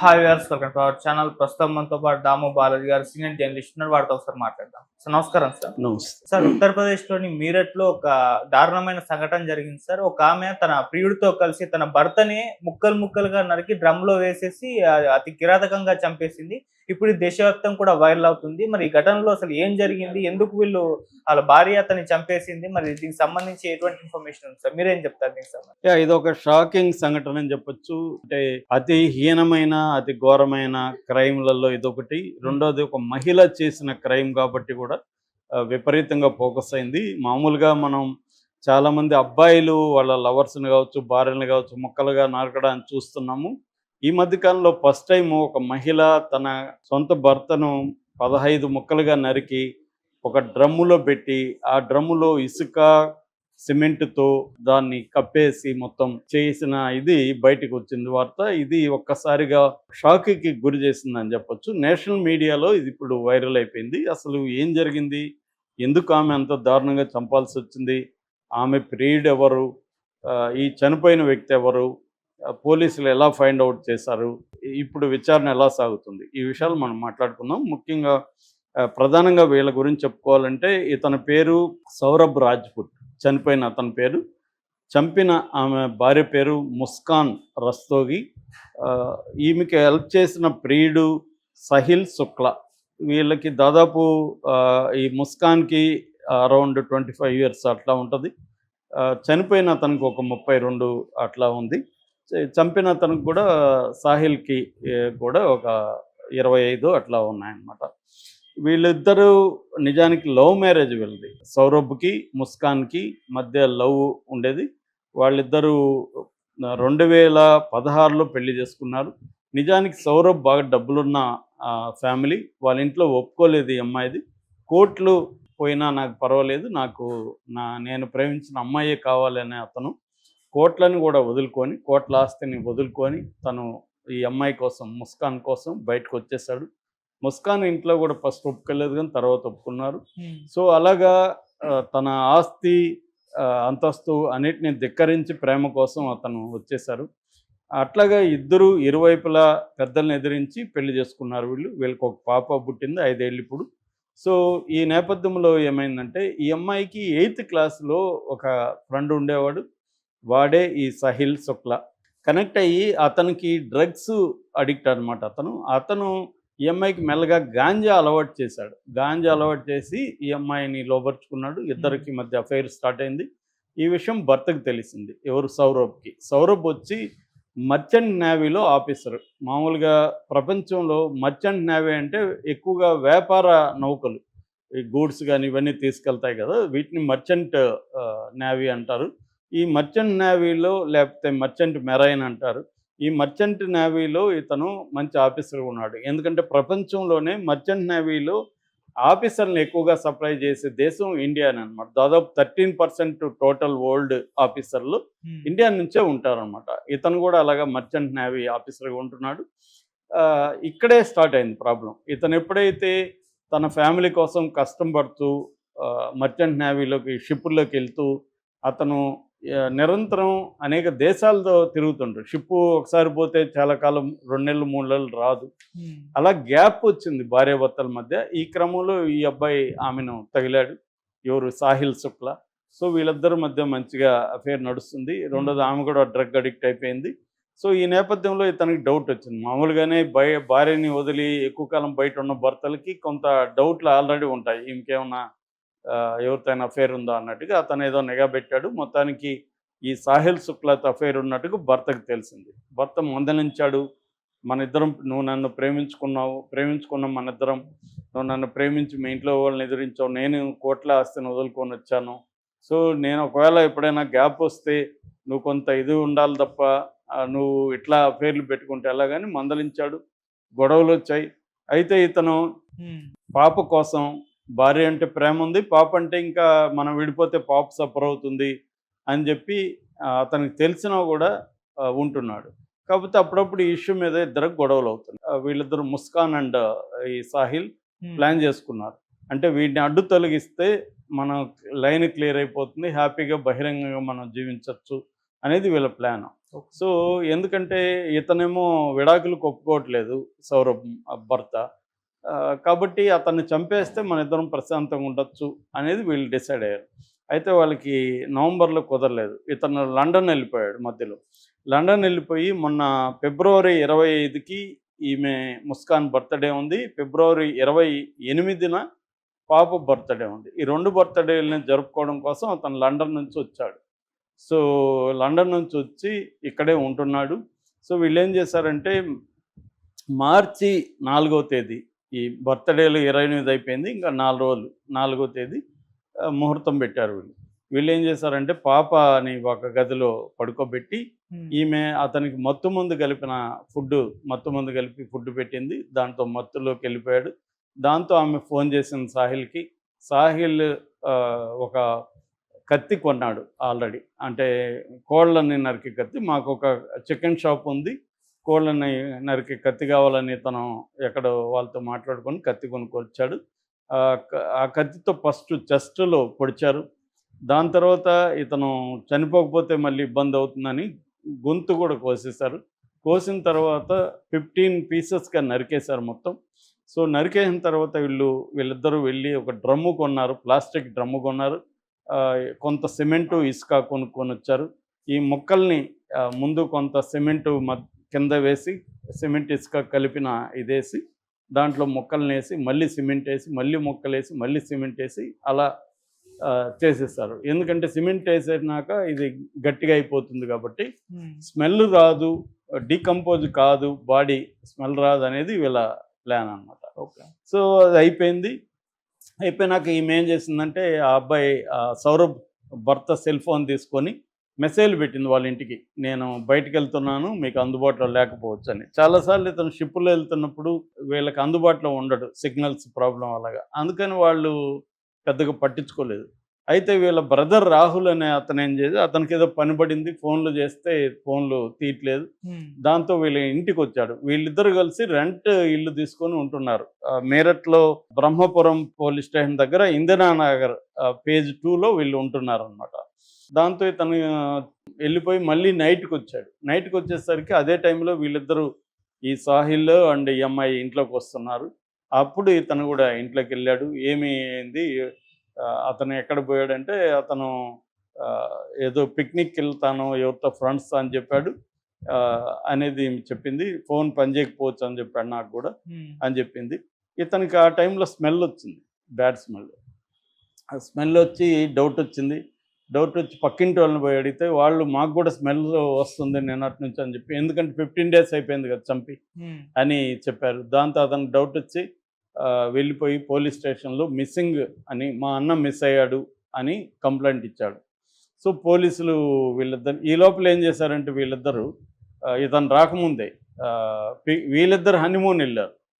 Hi viewers welcome to our channel ప్రస్తుతం మనతో పాటు దాము బాలాజీ గారు సీనియర్ జర్నలిస్ట్ ఉన్నారు. వారితో ఒకసారి మాట్లాడదాం. సార్ నమస్కారం సార్. నమస్తే. సార్ ఉత్తరప్రదేశ్లోని మీరట్లో ఒక దారుణమైన సంఘటన జరిగింది సార్. ఒక ఆమె తన ప్రియుడితో కలిసి తన భర్తని ముక్కలు ముక్కలుగా నరికి డ్రమ్లో వేసేసి అతి కిరాతకంగా చంపేసింది. ఇప్పుడు దేశవ్యాప్తం కూడా వైరల్ అవుతుంది. మరి ఈ ఘటనలో అసలు ఏం జరిగింది? ఎందుకు వీళ్ళు వాళ్ళ భార్య అతన్ని చంపేసింది? మరి దీనికి సంబంధించి ఎటువంటి ఇన్ఫర్మేషన్ ఉంది సార్? మీరేం చెప్తారు దీనికి సంబంధించి? ఇది ఒక షాకింగ్ సంఘటన అని చెప్పొచ్చు. అంటే అతి హీనమైన అతి ఘోరమైన క్రైమ్లలో ఇదొకటి. రెండోది ఒక మహిళ చేసిన క్రైమ్ కాబట్టి కూడా విపరీతంగా ఫోకస్ అయింది. మామూలుగా మనం చాలా మంది అబ్బాయిలు వాళ్ళ లవర్స్ని కావచ్చు భార్యలు కావచ్చు ముక్కలుగా నరకడానికి చూస్తున్నాము. ఈ మధ్యకాలంలో ఫస్ట్ టైం ఒక మహిళ తన సొంత భర్తను పదహైదు ముక్కలుగా నరికి ఒక డ్రమ్ములో పెట్టి ఆ డ్రమ్ములో ఇసుక సిమెంట్తో దాన్ని కప్పేసి మొత్తం చేసిన ఇది బయటకు వచ్చింది వార్త. ఇది ఒక్కసారిగా షాక్కి గురి చేసిందని చెప్పొచ్చు. నేషనల్ మీడియాలో ఇది ఇప్పుడు వైరల్ అయిపోయింది. అసలు ఏం జరిగింది? ఎందుకు ఆమె అంత దారుణంగా చంపాల్సి వచ్చింది? ఆమె ప్రియుడు ఎవరు? ఈ చనిపోయిన వ్యక్తి ఎవరు? పోలీసులు ఎలా ఫైండ్ అవుట్ చేశారు? ఇప్పుడు విచారణ ఎలా సాగుతుంది? ఈ విషయాలు మనం మాట్లాడుకుందాం. ముఖ్యంగా ప్రధానంగా వీళ్ళ గురించి చెప్పుకోవాలంటే ఇతని పేరు సౌరభ్ రాజ్పుట్ చనిపోయిన అతని పేరు. చంపిన ఆమె భార్య పేరు ముస్కాన్ రస్తోగి. ఈమెకి హెల్ప్ చేసిన ప్రియుడు సహిల్ శుక్లా. వీళ్ళకి దాదాపు ఈ ముస్కాన్కి అరౌండ్ ట్వంటీ ఫైవ్ ఇయర్స్ అట్లా ఉంటుంది. చనిపోయిన అతనికి ఒక ముప్పై రెండు అట్లా ఉంది. చంపిన అతనికి కూడా సాహిల్కి కూడా ఒక ఇరవై ఐదు అట్లా ఉన్నాయన్నమాట. వీళ్ళిద్దరూ నిజానికి లవ్ మ్యారేజ్ వెళ్ళింది. సౌరభ్కి ముస్కాన్కి మధ్య లవ్ ఉండేది. వాళ్ళిద్దరూ రెండు వేల పదహారులో పెళ్ళి చేసుకున్నారు. నిజానికి సౌరభ్ బాగా డబ్బులున్న ఫ్యామిలీ. వాళ్ళ ఇంట్లో ఒప్పుకోలేదు ఈ అమ్మాయిది. కోట్లు పోయినా నాకు పర్వాలేదు. నాకు నా నేను ప్రేమించిన అమ్మాయే కావాలనే అతను. కోట్లను కూడా వదులుకొని కోట్ల ఆస్తిని వదులుకొని తను ఈ అమ్మాయి కోసం ముస్కాన్ కోసం బయటకు వచ్చేసాడు ముస్కాన్ ఇంట్లో కూడా ఫస్ట్ ఒప్పుకోలేదు కానీ తర్వాత ఒప్పుకున్నారు. సో అలాగా తన ఆస్తి అంతస్తు అన్నిటిని ధిక్కరించి ప్రేమ కోసం అతను వచ్చేసారు అట్లాగా ఇద్దరు ఇరువైపులా పెద్దల్ని ఎదిరించి పెళ్ళి చేసుకున్నారు వీళ్ళు. వీళ్ళకి ఒక పాప పుట్టింది ఐదేళ్ళు ఇప్పుడు. సో ఈ నేపథ్యంలో ఏమైందంటే ఈ అమ్మాయికి ఎయిత్ క్లాస్లో ఒక ఫ్రెండ్ ఉండేవాడు. వాడే ఈ సహిల్ శుక్లా. కనెక్ట్ అయ్యి అతనికి డ్రగ్స్ అడిక్ట్ అనమాట అతను. అతను ఈ అమ్మాయికి మెల్లగా గాంజా అలవాటు చేశాడు. గాంజా అలవాటు చేసి ఈ అమ్మాయిని లోపరుచుకున్నాడు ఇద్దరికి మధ్య అఫైర్ స్టార్ట్ అయింది. ఈ విషయం భర్తకు తెలిసింది. ఎవరు? సౌరభ్కి. సౌరభ్ వచ్చి మర్చెంట్ నేవీలో ఆఫీసర్ మామూలుగా ప్రపంచంలో మర్చెంట్ నేవీ అంటే ఎక్కువగా వ్యాపార నౌకలు. ఈ గూడ్స్ కానీ ఇవన్నీ తీసుకెళ్తాయి కదా. వీటిని మర్చెంట్ నేవీ అంటారు. ఈ మర్చెంట్ నేవీలో లేకపోతే మర్చెంట్ మెరైన్ అంటారు. ఈ మర్చెంట్ నేవీలో ఇతను మంచి ఆఫీసర్ ఉన్నాడు. ఎందుకంటే ప్రపంచంలోనే మర్చెంట్ నేవీలో ఆఫీసర్ని ఎక్కువగా సప్లై చేసే దేశం ఇండియానే అనమాట దాదాపు థర్టీన్ పర్సెంట్ టోటల్ వరల్డ్ ఆఫీసర్లు ఇండియా నుంచే ఉంటారనమాట ఇతను కూడా అలాగా మర్చెంట్ నేవీ ఆఫీసర్గా ఉంటున్నాడు. ఇక్కడే స్టార్ట్ అయింది ప్రాబ్లం ఇతను ఎప్పుడైతే తన ఫ్యామిలీ కోసం కష్టం పడుతూ మర్చెంట్ నేవీలోకి షిప్పుల్లోకి వెళ్తూ అతను నిరంతరం అనేక దేశాలతో తిరుగుతుంటాడు షిప్పు ఒకసారి పోతే చాలా కాలం రెండు నెలలు మూడు నెలలు రాదు. అలా గ్యాప్ వచ్చింది భార్యాభర్తల మధ్య. ఈ క్రమంలో ఈ అబ్బాయి ఆమెను తగిలాడు. ఎవరు? సాహిల్ శుక్లా. సో వీళ్ళిద్దరి మధ్య మంచిగా అఫేర్ నడుస్తుంది. రెండోది ఆమె కూడా డ్రగ్ అడిక్ట్ అయిపోయింది. సో ఈ నేపథ్యంలో ఇతనికి డౌట్ వచ్చింది. మామూలుగానే భయ భార్యని వదిలి ఎక్కువ కాలం బయట ఉన్న భర్తలకి కొంత డౌట్లు ఆల్రెడీ ఉంటాయి. ఇంకేమన్నా ఆ, ఎవరితోనైనా అఫేర్ ఉందా అన్నట్టుగా అతను ఏదో నిఘా పెట్టాడు. మొత్తానికి ఈ సాహిల్ శుక్లాతో అఫేర్ ఉన్నట్టుగా భర్తకు తెలిసింది. భర్త మందలించాడు. మన ఇద్దరం నువ్వు నన్ను ప్రేమించుకున్నావు ప్రేమించుకున్నాం మన ఇద్దరం నువ్వు నన్ను ప్రేమించి మీ ఇంట్లో వాళ్ళని ఎదిరించావు నేను కోట్ల ఆస్తిని వదులుకొని వచ్చాను. సో నేను ఒకవేళ ఎప్పుడైనా గ్యాప్ వస్తే నువ్వు కొంత ఇది ఉండాలి తప్ప నువ్వు ఇట్లా పేర్లు పెట్టుకుంటే ఎలాగని మందలించాడు. గొడవలు వచ్చాయి. అయితే ఇతను పాప కోసం భార్య అంటే ప్రేమ ఉంది పాప అంటే ఇంకా మనం విడిపోతే పాప సఫర్ అవుతుంది అని చెప్పి అతనికి తెలిసినా కూడా ఉంటున్నాడు. కాకపోతే అప్పుడప్పుడు ఈ ఇష్యూ మీద ఇద్దరు గొడవలు అవుతుంది వీళ్ళిద్దరు ముస్కాన్ అండ్ ఈ సాహిల్ ప్లాన్ చేసుకున్నారు. అంటే వీటిని అడ్డు తొలగిస్తే మన లైన్ క్లియర్ అయిపోతుంది హ్యాపీగా బహిరంగంగా మనం జీవించవచ్చు అనేది వీళ్ళ ప్లాన్. సో ఎందుకంటే ఇతనేమో విడాకులు ఒప్పుకోవట్లేదు సౌరభ్ భర్త. కాబట్టి అతన్ని చంపేస్తే మన ఇద్దరం ప్రశాంతంగా ఉండొచ్చు అనేది వీళ్ళు డిసైడ్ అయ్యారు. అయితే వాళ్ళకి నవంబర్లో కుదరలేదు. ఇతను లండన్ వెళ్ళిపోయాడు మధ్యలో. లండన్ వెళ్ళిపోయి మొన్న ఫిబ్రవరి ఇరవై ఐదుకి ఈమె ముస్కాన్ బర్త్డే ఉంది. ఫిబ్రవరి ఇరవై ఎనిమిదిన పాప బర్త్డే ఉంది. ఈ రెండు బర్త్డేలని జరుపుకోవడం కోసం అతను లండన్ నుంచి వచ్చాడు. సో లండన్ నుంచి వచ్చి ఇక్కడే ఉంటున్నాడు. సో వీళ్ళు ఏం చేశారంటే మార్చి నాలుగో తేదీ ఈ బర్త్డేలు ఇరవై ఎనిమిది అయిపోయింది ఇంకా నాలుగు రోజులు నాలుగో తేదీ ముహూర్తం పెట్టారు వీళ్ళు. వీళ్ళు ఏం చేశారంటే పాపని ఒక గదిలో పడుకోబెట్టి ఈమె అతనికి మత్తు ముందు కలిపిన ఫుడ్ మత్తు ముందు కలిపి ఫుడ్ పెట్టింది. దాంతో మత్తులోకి వెళ్ళిపోయాడు. దాంతో ఆమె ఫోన్ చేసింది సాహిల్కి. సాహిల్ ఒక కత్తి కొన్నాడు ఆల్రెడీ. అంటే కోళ్ళని నరికి కత్తి. మాకు ఒక చికెన్ షాప్ ఉంది. కోళ్ళని నరికి కత్తి కావాలని తను ఎక్కడో వాళ్ళతో మాట్లాడుకొని కత్తి కొనుక్కొచ్చాడు. ఆ ఆ కత్తితో ఫస్ట్ చెస్ట్లో పొడిచారు. దాని తర్వాత ఇతను చనిపోకపోతే మళ్ళీ ఇబ్బంది అవుతుందని గొంతు కూడా కోసేశారు. కోసిన తర్వాత ఫిఫ్టీన్ పీసెస్గా నరికేశారు మొత్తం. సో నరికేసిన తర్వాత వీళ్ళు వీళ్ళిద్దరూ వెళ్ళి ఒక డ్రమ్ము కొన్నారు. ప్లాస్టిక్ డ్రమ్ము కొన్నారు. కొంత సిమెంటు ఇసుక కొనుక్కొని వచ్చారు ఈ మొక్కల్ని ముందు కొంత సిమెంటు మద్ కింద వేసి సిమెంట్ ఇసుక కలిపిన ఇదేసి దాంట్లో మొక్కల్ని వేసి మళ్ళీ సిమెంట్ వేసి మళ్ళీ మొక్కలు వేసి మళ్ళీ సిమెంట్ వేసి అలా చేసేస్తారు. ఎందుకంటే సిమెంట్ వేసేసినాక ఇది గట్టిగా అయిపోతుంది కాబట్టి స్మెల్ రాదు డీకంపోజ్ కాదు బాడీ స్మెల్ రాదు అనేది వీళ్ళ ప్లాన్ అన్నమాట. ఓకే. సో అది అయిపోయింది. అయిపోయినాక ఈమె ఏం చేసిందంటే ఆ అబ్బాయి సౌరభ్ భర్త సెల్ ఫోన్ తీసుకొని మెసేజ్ పెట్టింది వాళ్ళ ఇంటికి నేను బయటికి వెళ్తున్నాను మీకు అందుబాటులో లేకపోవచ్చు అని చాలాసార్లు ఇతను షిప్పులో వెళ్తున్నప్పుడు వీళ్ళకి అందుబాటులో ఉండడు సిగ్నల్స్ ప్రాబ్లం అలాగా. అందుకని వాళ్ళు పెద్దగా పట్టించుకోలేదు. అయితే వీళ్ళ బ్రదర్ రాహుల్ అనే అతను ఏం చేసి అతనికి ఏదో పని పడింది ఫోన్లు చేస్తే ఫోన్లు తీయట్లేదు. దాంతో వీళ్ళ ఇంటికి వచ్చాడు. వీళ్ళిద్దరు కలిసి రెంట్ ఇల్లు తీసుకొని ఉంటున్నారు. మీరట్లో బ్రహ్మపురం పోలీస్ స్టేషన్ దగ్గర ఇందిరానగర్ పేజ్ టూలో వీళ్ళు ఉంటున్నారు అనమాట దాంతో ఇతను ఆ, వెళ్ళిపోయి మళ్ళీ నైట్కి వచ్చాడు. నైట్కి వచ్చేసరికి అదే టైంలో వీళ్ళిద్దరూ ఈ సాహిల్ అండ్ ఈ అమ్మాయి ఇంట్లోకి వస్తున్నారు. అప్పుడు ఇతను కూడా ఇంట్లోకి వెళ్ళాడు. ఏమి అయింది? అతను ఎక్కడ పోయాడంటే అతను ఏదో పిక్నిక్ వెళ్తాను ఎవరితో ఫ్రెండ్స్ అని చెప్పాడు. అనేది చెప్పింది. ఫోన్ పనిచేయకపోవచ్చు అని చెప్పాడు నాకు కూడా అని చెప్పింది. ఇతనికి ఆ టైంలో స్మెల్ వచ్చింది. Bad smell. ఆ స్మెల్ వచ్చి డౌట్ వచ్చింది. డౌట్ వచ్చి పక్కింటి వాళ్ళని పోయి అడిగితే వాళ్ళు మాకు కూడా స్మెల్ వస్తుంది నిన్నటి నుంచి అని చెప్పి ఎందుకంటే ఫిఫ్టీన్ డేస్ అయిపోయింది కదా చంపి అని చెప్పారు. దాంతో అతనికి డౌట్ వచ్చి వెళ్ళిపోయి పోలీస్ స్టేషన్లో మిస్సింగ్ అని మా అన్న మిస్ అయ్యాడు అని కంప్లైంట్ ఇచ్చాడు. సో పోలీసులు వీళ్ళిద్దరు ఈ లోపల ఏం చేశారంటే వీళ్ళిద్దరు ఇతను రాకముందే వీళ్ళిద్దరు హనీమూన్ వెళ్ళారు.